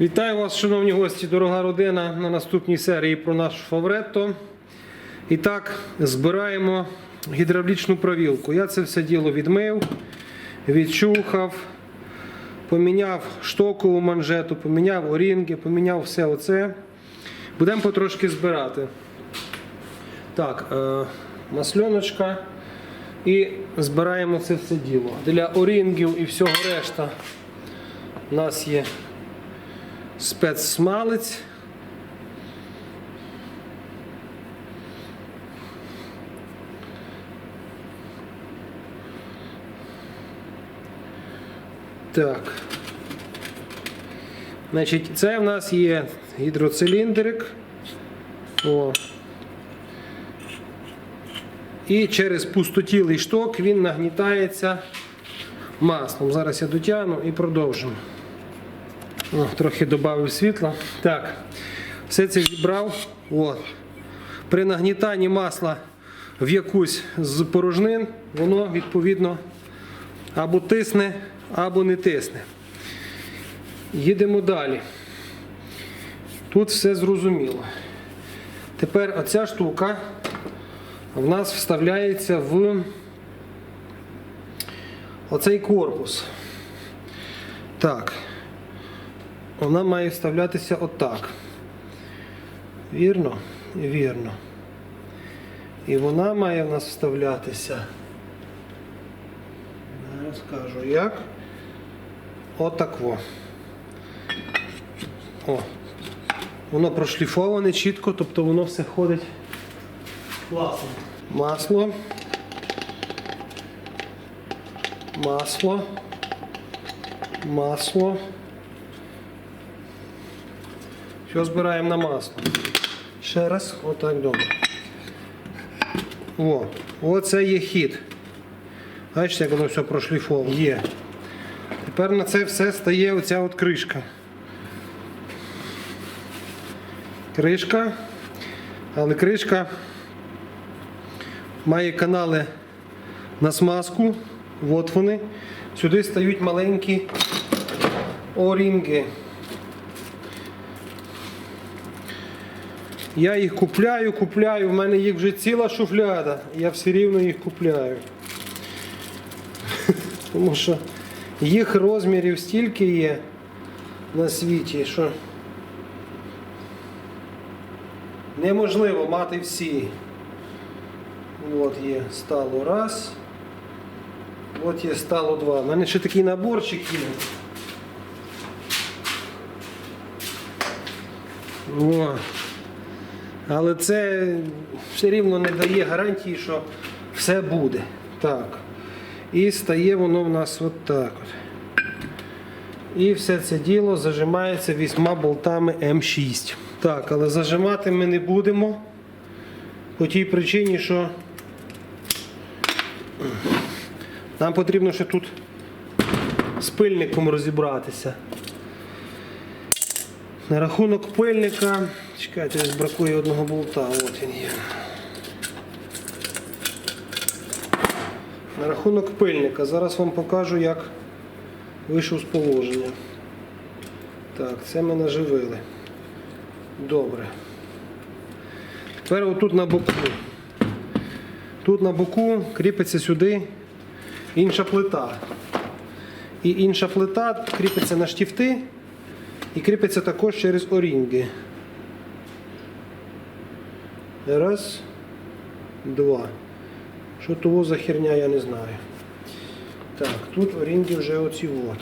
Вітаю вас, шановні гості, дорога родина, на наступній серії про наш фаворетто. І так, збираємо гідравлічну провілку. Я це все діло відмив, відчухав, поміняв штокову манжету, поміняв орінги, поміняв все оце. Будемо потрошки збирати. Так, е, масльоночка. І збираємо це все діло. Для орінгів і всього решта у нас є спецсмалець. Так. Значить, це в нас є гідроциліндрик. О. І через пустотілий шток він нагнітається маслом. Зараз я дотягну і продовжимо. О, трохи додав світла. Так, все це зібрав. От. При нагнітанні масла в якусь з порожнин, воно відповідно або тисне, або не тисне. Їдемо далі. Тут все зрозуміло. Тепер оця штука в нас вставляється в оцей корпус. Так. Вона має вставлятися отак. Вірно? Вірно. І вона має в нас вставлятися. Зараз скажу як. Отак во. О. Воно прошліфоване чітко, тобто воно все ходить класно. Масло. Масло. Масло. Все збираємо на масло. Ще раз, отак добре. О, оце є хід. Бачите, як воно все прошліфовано. Є. Тепер на це все стає оця от кришка. Кришка. Але кришка має канали на смазку. От вони. Сюди стають маленькі орінги. Я їх купляю, купляю, в мене їх вже ціла шуфляда, я все рівно їх купляю. Тому що їх розмірів стільки є на світі, що неможливо мати всі. От є стало раз. От є стало два. У мене ще такий наборчик є. О. Але це все рівно не дає гарантії, що все буде. Так. І стає воно в нас от так. І все це діло зажимається вісьма болтами М6. Так, але зажимати ми не будемо. По тій причині, що нам потрібно ще тут з пильником розібратися. На рахунок пильника. Чекайте, ось бракує одного болта. От він є. На рахунок пильника. Зараз вам покажу, як вийшов з положення. Так, це ми наживили. Добре. Тепер отут на боку. Тут на боку кріпиться сюди інша плита. І інша плита кріпиться на штифти і кріпиться також через орінги. Раз, два. Що того за херня, я не знаю. Так, тут орінги вже оці от.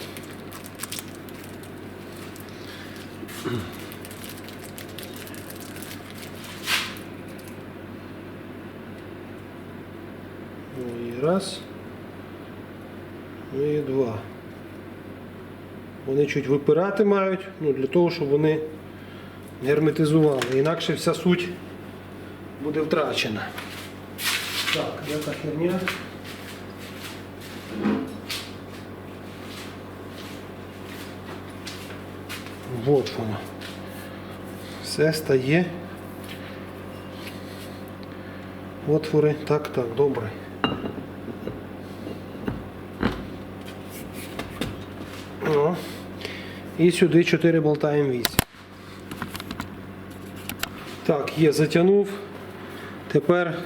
Ну і раз. І два. Вони чуть випирати мають, ну, для того, щоб вони герметизували. Інакше вся суть буде втрачена. Так, яка херня. Вот воно. Все стає. Отвори. Так, так, добре. О. І сюди 4 болта М8. Так, є, затягнув. Тепер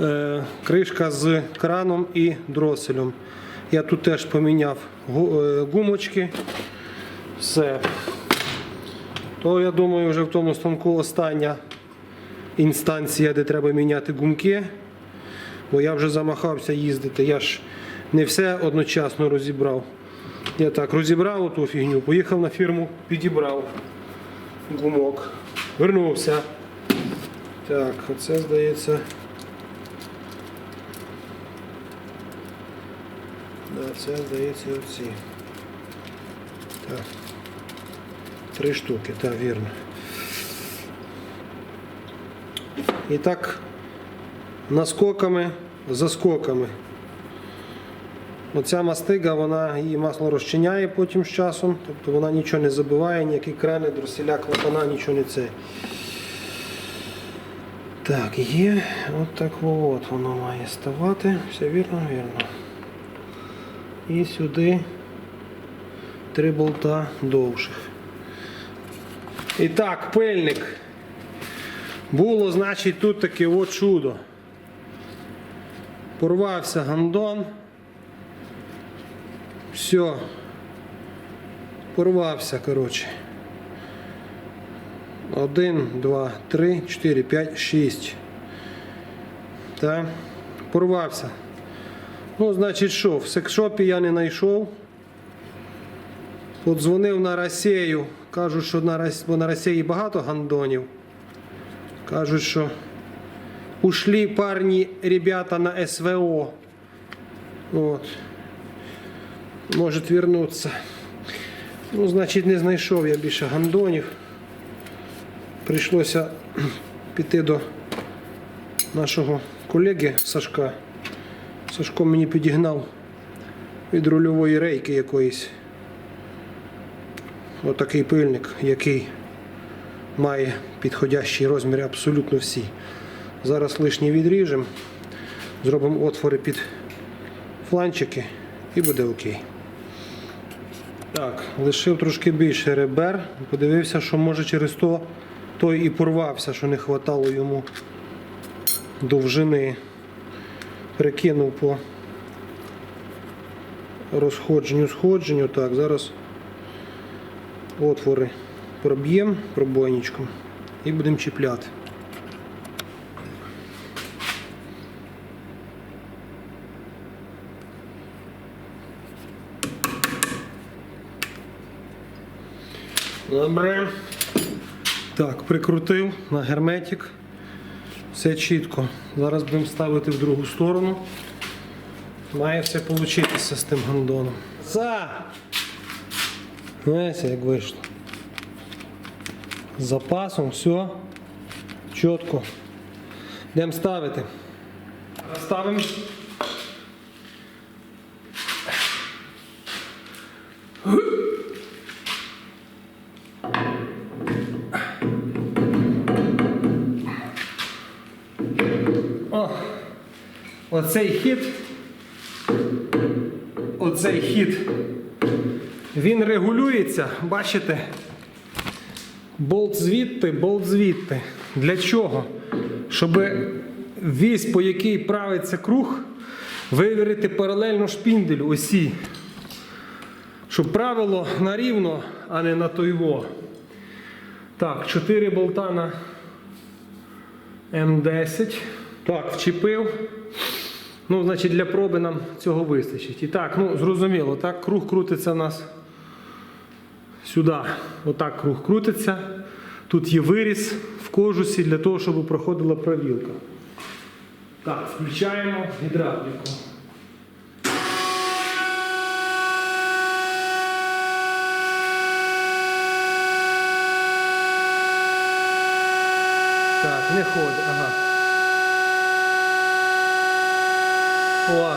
е, кришка з краном і дроселем. Я тут теж поміняв е, гумочки. Все. То я думаю, вже в тому станку остання інстанція, де треба міняти гумки. Бо я вже замахався їздити. Я ж не все одночасно розібрав. Я так розібрав ту фігню, поїхав на фірму, підібрав гумок, вернувся. Так, оце здається. Да, це здається оці. Так. Три штуки, так, вірно. І так, наскоками, заскоками. Оця мастига, вона її масло розчиняє потім з часом, тобто вона нічого не забиває, ніякі крани, дроселя, клапана, нічого не це. Так, є. От так от воно має ставати. Все вірно, вірно. І сюди три болта довших. І так, пильник. Було, значить, тут таке от чудо. Порвався гандон. Все. Порвався, коротше. Один, два, три, чотири, п'ять, шість. Так. Порвався. Ну, значить, що, в секшопі я не знайшов. Подзвонив на Росію. Кажуть, що на, Рос- бо на Росії багато гандонів. Кажуть, що ушли парні ребята на СВО. От. Можуть вернутися. Ну, значить, не знайшов я більше гандонів. Прийшлося піти до нашого колеги Сашка. Сашко мені підігнав від рульової рейки якоїсь. Отакий пильник, який має підходящі розміри абсолютно всі. Зараз лишній відріжемо, зробимо отвори під фланчики і буде окей. Так, лишив трошки більше ребер. Подивився, що може через то той і порвався, що не хватало йому довжини. Прикинув по розходженню, сходженню. Так, зараз отвори проб'ємо пробойничком і будемо чіпляти. Добре. Так, прикрутив на герметик. Все чітко. Зараз будемо ставити в другу сторону. Має все получитися з тим гандоном. За! Знаєте, як вийшло. З запасом, все. Чітко. Йдемо ставити. Ставимо. Оцей хід, оцей хід, він регулюється, бачите? Болт звідти, болт звідти. Для чого? Щоб вісь, по якій правиться круг, вивірити паралельно шпінделю осі. Щоб правило на рівно, а не на тойво. Так, 4 болта на М10. Так, вчепив. Ну, значить, для проби нам цього вистачить. І так, ну, зрозуміло, так, круг крутиться у нас сюди. Отак круг крутиться. Тут є виріз в кожусі для того, щоб проходила провілка. Так, включаємо гідравліку. Так, не ходить, ага. О.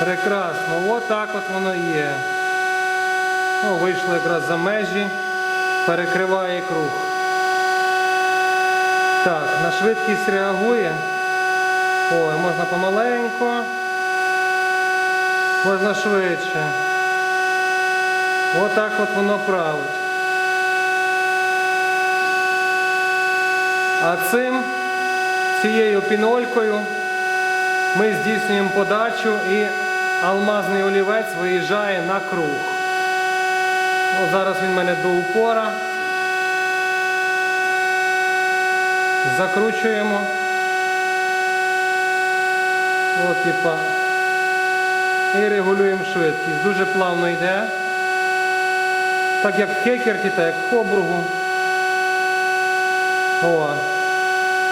Прекрасно, от так от воно є. О, вийшло якраз за межі. перекриває круг. Так, на швидкість реагує. Ой, можна помаленько. Можна швидше. Отак от воно править. А цим, цією пінолькою ми здійснюємо подачу і алмазний олівець виїжджає на круг. От зараз він в мене до упора. Закручуємо. От, типа. І регулюємо швидкість. Дуже плавно йде. Так як в хекерті, так як в хобругу. О.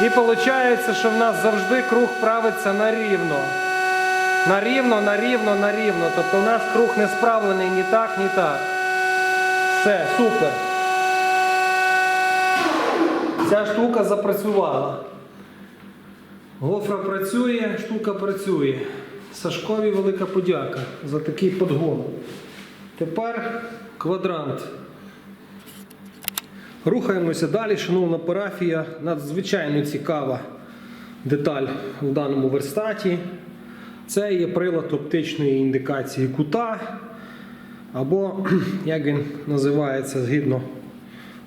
І виходить, що в нас завжди круг правиться на рівно. На рівно, на рівно, на рівно. Тобто у нас круг не справлений ні так, ні так. Все, супер. Ця штука запрацювала. Гофра працює, штука працює. Сашкові велика подяка за такий подгон. Тепер квадрант. Рухаємося далі, шановна парафія. Надзвичайно цікава деталь в даному верстаті. Це є прилад оптичної індикації кута, або, як він називається згідно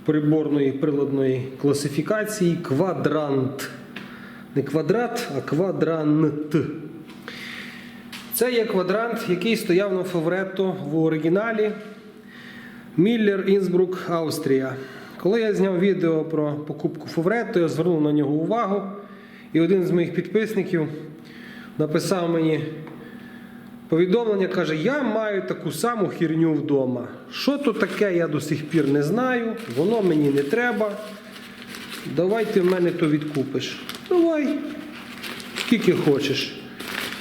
приборної приладної класифікації, квадрант. Не квадрат, а квадрант. Це є квадрант, який стояв на фаворетто в оригіналі Міллер Інсбрук, Австрія. Коли я зняв відео про покупку Фавретто, я звернув на нього увагу. І один з моїх підписників написав мені повідомлення, каже: Я маю таку саму херню вдома. Що то таке, я до сих пір не знаю, воно мені не треба. Давай ти в мене то відкупиш. Давай, скільки хочеш.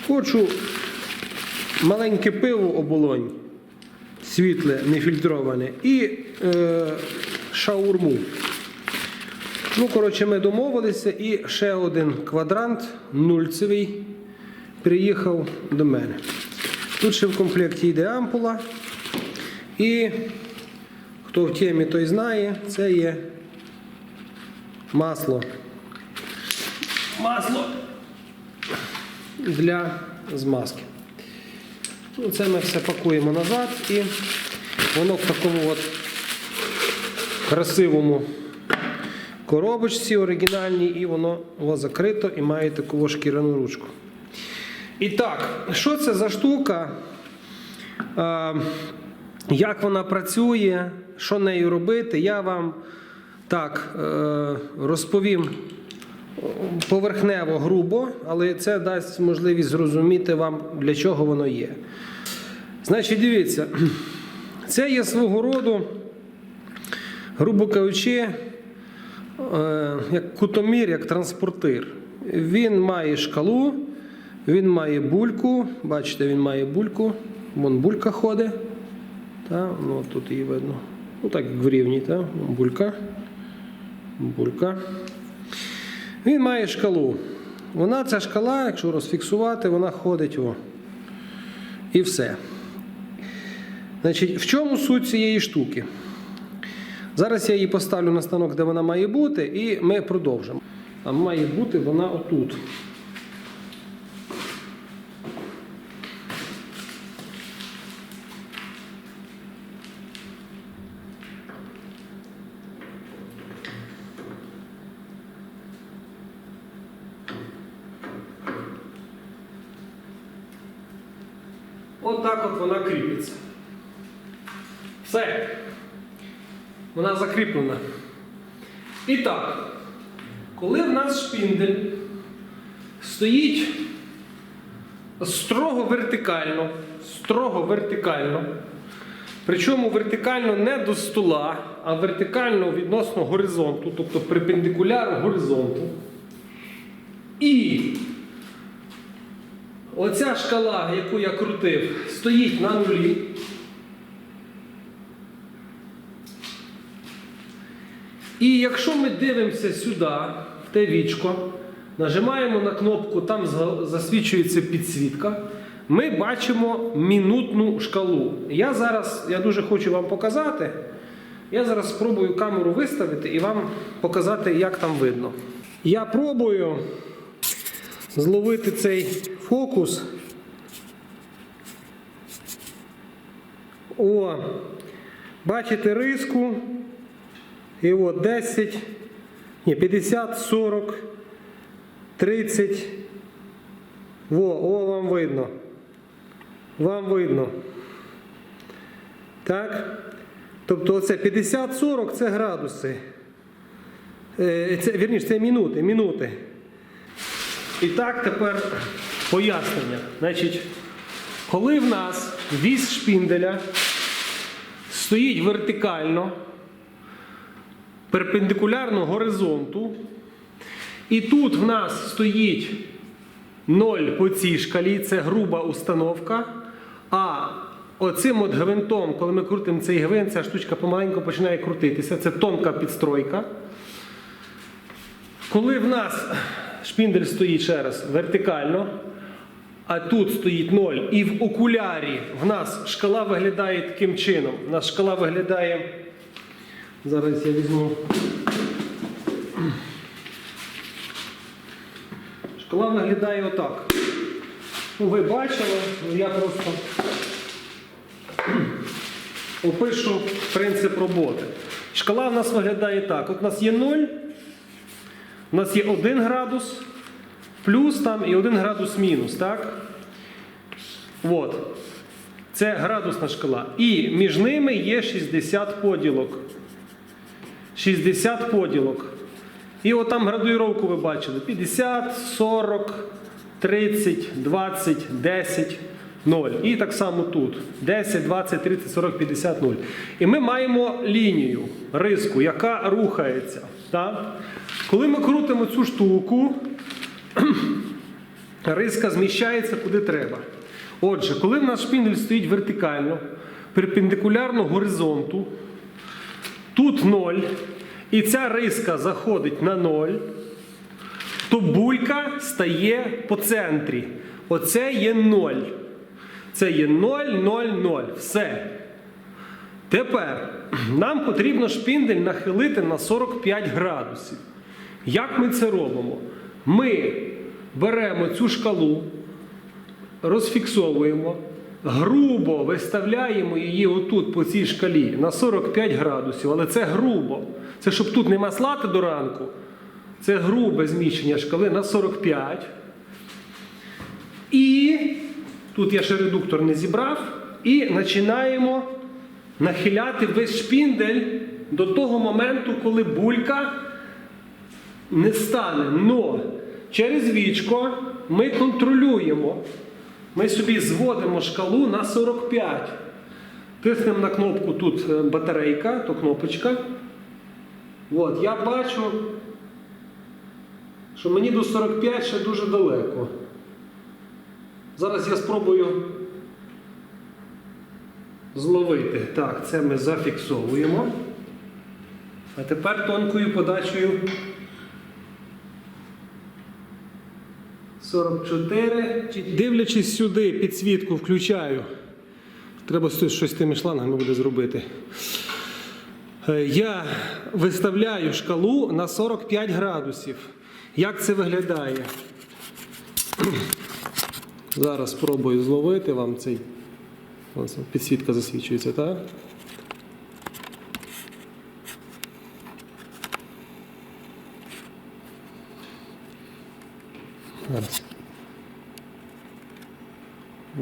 Хочу маленьке пиво оболонь, світле, нефільтроване, і е, шаурму. Ну, коротше, ми домовилися, і ще один квадрант нульцевий приїхав до мене. Тут ще в комплекті йде ампула. І хто в темі, той знає, це є масло. Масло для змазки. Ну, це ми все пакуємо назад і воно в такому от красивому коробочці оригінальній, і воно закрито і має таку шкіряну ручку. І так, що це за штука? Як вона працює, що нею робити, я вам так е, розповім поверхнево грубо, але це дасть можливість зрозуміти вам, для чого воно є. Значить, дивіться, це є свого роду, грубо кажучи, е, як кутомір, як транспортир. Він має шкалу, він має бульку. Бачите, він має бульку. Вон булька ходить. Та, ну, тут її видно. Ну так, як в рівні, та? булька. Булька. Він має шкалу. Вона, ця шкала, якщо розфіксувати, вона ходить. О. І все. Значить, в чому суть цієї штуки? Зараз я її поставлю на станок, де вона має бути, і ми продовжимо. А має бути вона отут. Отак от вона кріпиться. Все. Вона закріплена. І так, коли в нас шпіндель стоїть строго вертикально, строго вертикально, причому вертикально не до стола, а вертикально відносно горизонту, тобто перпендикуляр горизонту. І оця шкала, яку я крутив, стоїть на нулі. І якщо ми дивимося сюди, в те вічко, нажимаємо на кнопку, там засвічується підсвітка, ми бачимо мінутну шкалу. Я зараз я дуже хочу вам показати. Я зараз спробую камеру виставити і вам показати, як там видно. Я пробую зловити цей фокус. О, бачите риску. І от 10, ні, 50, 40, 30. Во, о, вам видно. Вам видно. Так? Тобто оце 50-40 це градуси. Е, Це, вірніше, це мінути, мінути. І так тепер пояснення. Значить, коли в нас вісь шпінделя стоїть вертикально, перпендикулярно горизонту, і тут в нас стоїть 0 по цій шкалі, це груба установка. А оцим от гвинтом, коли ми крутимо цей гвинт, ця штучка помаленьку починає крутитися. Це тонка підстройка. Коли в нас шпіндель стоїть ще раз вертикально, а тут стоїть 0, і в окулярі в нас шкала виглядає таким чином. У нас шкала виглядає. Зараз я візьму. Шкала виглядає отак. Ну, ви бачили, ну, я просто опишу принцип роботи. Шкала в нас виглядає так. От у нас є 0, у нас є 1 градус, плюс там і 1 градус мінус, так? От. Це градусна шкала. І між ними є 60 поділок. 60 поділок. І от там градуїровку ви бачили: 50, 40, 30, 20, 10, 0. І так само тут: 10, 20, 30, 40, 50, 0. І ми маємо лінію, риску, яка рухається. Так? Коли ми крутимо цю штуку, риска зміщається куди треба. Отже, коли в нас шпіндель стоїть вертикально, перпендикулярно горизонту, тут 0, і ця риска заходить на 0, то булька стає по центрі. Оце є 0. Це є 0, 0, 0. Все. Тепер нам потрібно шпіндель нахилити на 45 градусів. Як ми це робимо? Ми беремо цю шкалу, розфіксовуємо, грубо виставляємо її отут по цій шкалі на 45 градусів, але це грубо. Це щоб тут не маслати до ранку. Це грубе зміщення шкали на 45. І тут я ще редуктор не зібрав. І починаємо нахиляти весь шпіндель до того моменту, коли булька не стане. Но через вічко ми контролюємо. Ми собі зводимо шкалу на 45. Тиснемо на кнопку тут е, батарейка, то кнопочка. От, я бачу, що мені до 45 ще дуже далеко. Зараз я спробую зловити. Так, це ми зафіксовуємо. А тепер тонкою подачею 44. Дивлячись сюди, підсвітку включаю. Треба щось з тими шлангами буде зробити. Е, Я виставляю шкалу на 45 градусів. Як це виглядає? Зараз спробую зловити вам цей. Підсвітка засвічується, так?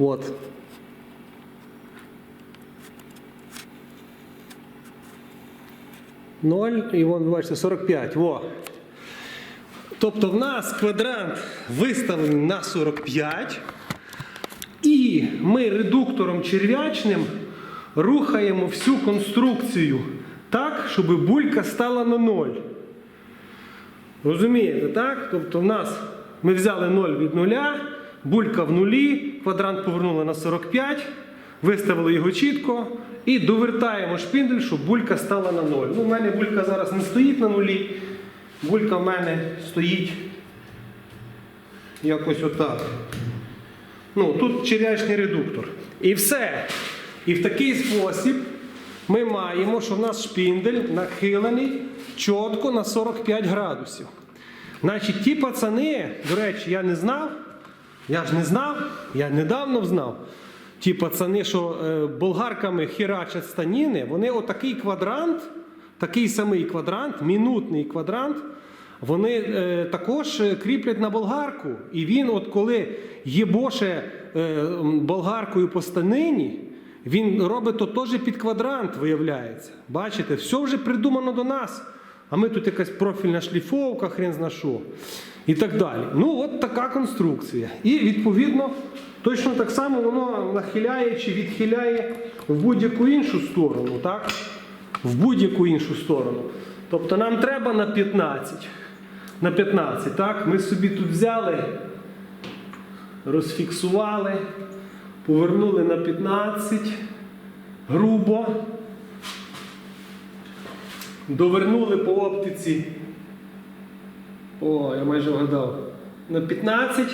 Вот. Ноль, і вон, бачите, 45. Во. Тобто в нас квадрант виставлений на 45. І ми редуктором черв'ячним рухаємо всю конструкцію так, щоб булька стала на 0. Розумієте, так? Тобто в нас ми взяли 0 від 0, булька в нулі, квадрант повернули на 45, виставили його чітко і довертаємо шпіндель, щоб булька стала на 0. Ну, У мене булька зараз не стоїть на нулі, булька в мене стоїть якось отак. Ну, тут черв'ячний редуктор. І все. І в такий спосіб ми маємо, що в нас шпіндель нахилений чітко на 45 градусів. Значить, ті пацани, до речі, я не знав, я ж не знав, я недавно знав. Ті пацани, що е, болгарками хірачать станіни, вони отакий квадрант, такий самий квадрант, минутний квадрант, вони е, також е, кріплять на болгарку. І він, от коли єбоше болгаркою по станині, він робить то теж під квадрант, виявляється. Бачите, все вже придумано до нас. А ми тут якась профільна шліфовка, хрен зна що. І так далі. Ну, от така конструкція. І відповідно, точно так само воно нахиляє чи відхиляє в будь-яку іншу сторону, так? В будь-яку іншу сторону. Тобто нам треба на 15. На 15, так? Ми собі тут взяли, розфіксували, повернули на 15 грубо. Довернули по оптиці. О, я майже вгадав. На 15.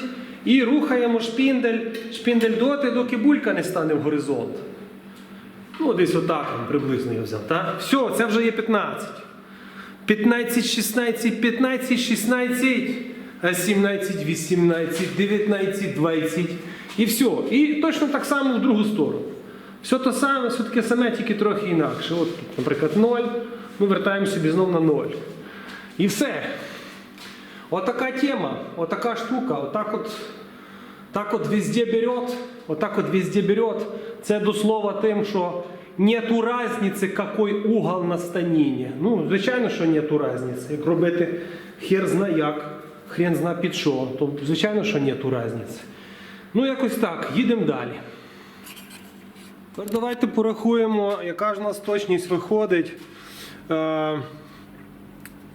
І рухаємо шпіндель. Шпіндель доти, доки булька не стане в горизонт. Ну, десь отак приблизно я взяв. Так? Все, це вже є 15. 15, 16, 15, 16, 17, 18, 19, 20. І все. І точно так само в другу сторону. Все те саме, все таке саме, тільки трохи інакше. От, наприклад, 0. Ми вертаємо собі знову на 0. І все. Отака тема, отака штука, отак от, так от везде берет, отак от везде берет. Це до слова тим, що нету разниці, какой угол на станіні. Ну, звичайно, що нету разниці. Як робити хер зна як, хрен зна під що, то звичайно, що нету разниці. Ну, якось так, їдемо далі. Тепер давайте порахуємо, яка ж у нас точність виходить.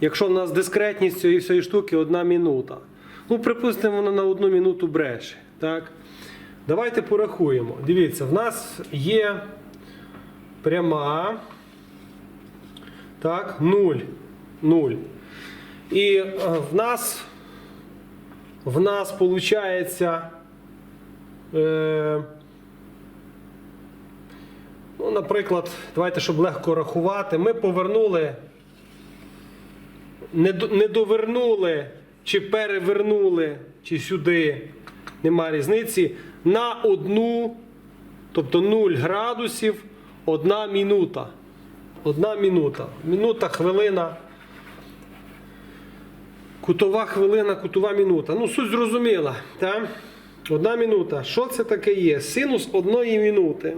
Якщо в нас дискретність цієї всієї штуки одна минута. Ну, припустимо, вона на одну минуту бреше. Так? Давайте порахуємо. Дивіться, в нас є пряма. Так, 0. 0. І е, в нас в нас виходить. Ну, наприклад, давайте, щоб легко рахувати, ми повернули, не, довернули, чи перевернули, чи сюди, нема різниці, на одну, тобто 0 градусів, одна минута. Одна минута. Минута, хвилина. Кутова хвилина, кутова минута. Ну, суть зрозуміла. Так? Одна минута. Що це таке є? Синус одної минути.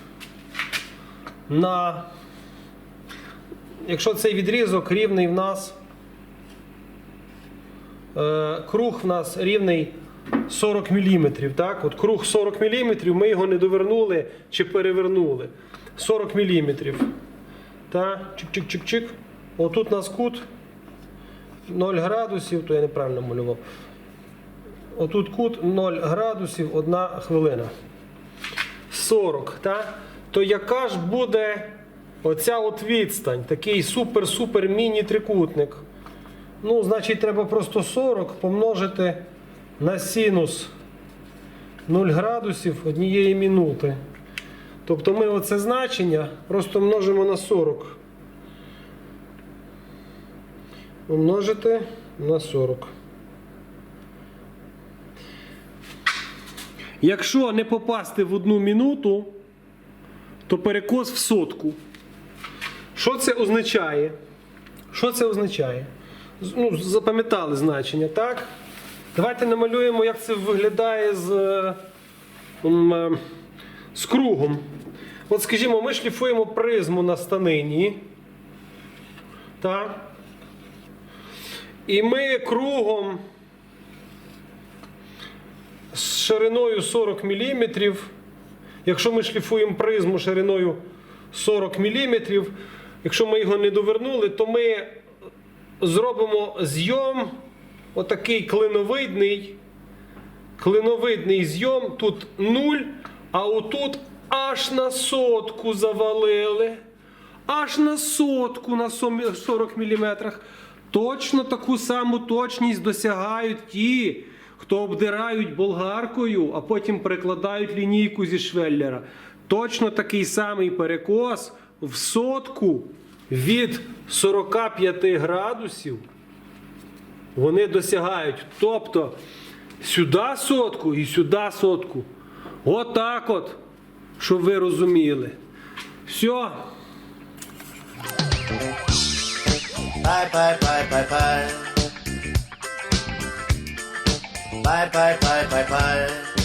на, якщо цей відрізок рівний в нас, е, круг в нас рівний 40 мм. Так? От круг 40 мм, ми його не довернули чи перевернули. 40 мм. Чик-чик-чик-чик. Отут у нас кут 0 градусів, то я неправильно малював. Отут кут 0 градусів 1 хвилина. 40, так? То яка ж буде оця от відстань, такий супер-супер міні-трикутник? Ну, значить, треба просто 40 помножити на синус 0 градусів однієї минути. Тобто ми оце значення просто множимо на 40. Умножити на 40. Якщо не попасти в одну минуту, то перекос в сотку. Що це означає? Що це означає? Ну, запам'ятали значення, так? Давайте намалюємо, як це виглядає з, з кругом. От, скажімо, ми шліфуємо призму на станині. Так? І ми кругом з шириною 40 мм, якщо ми шліфуємо призму шириною 40 мм. Якщо ми його не довернули, то ми зробимо зйом отакий клиновидний. Клиновидний зйом. Тут 0, а отут аж на сотку завалили. Аж на сотку на 40 мм. Точно таку саму точність досягають ті, хто обдирають болгаркою, а потім перекладають лінійку зі швеллера. Точно такий самий перекос в сотку від 45 градусів вони досягають. Тобто сюди сотку і сюди сотку. Отак от, щоб ви розуміли. Все. Bye bye bye bye bye. 拍拍拍拍拍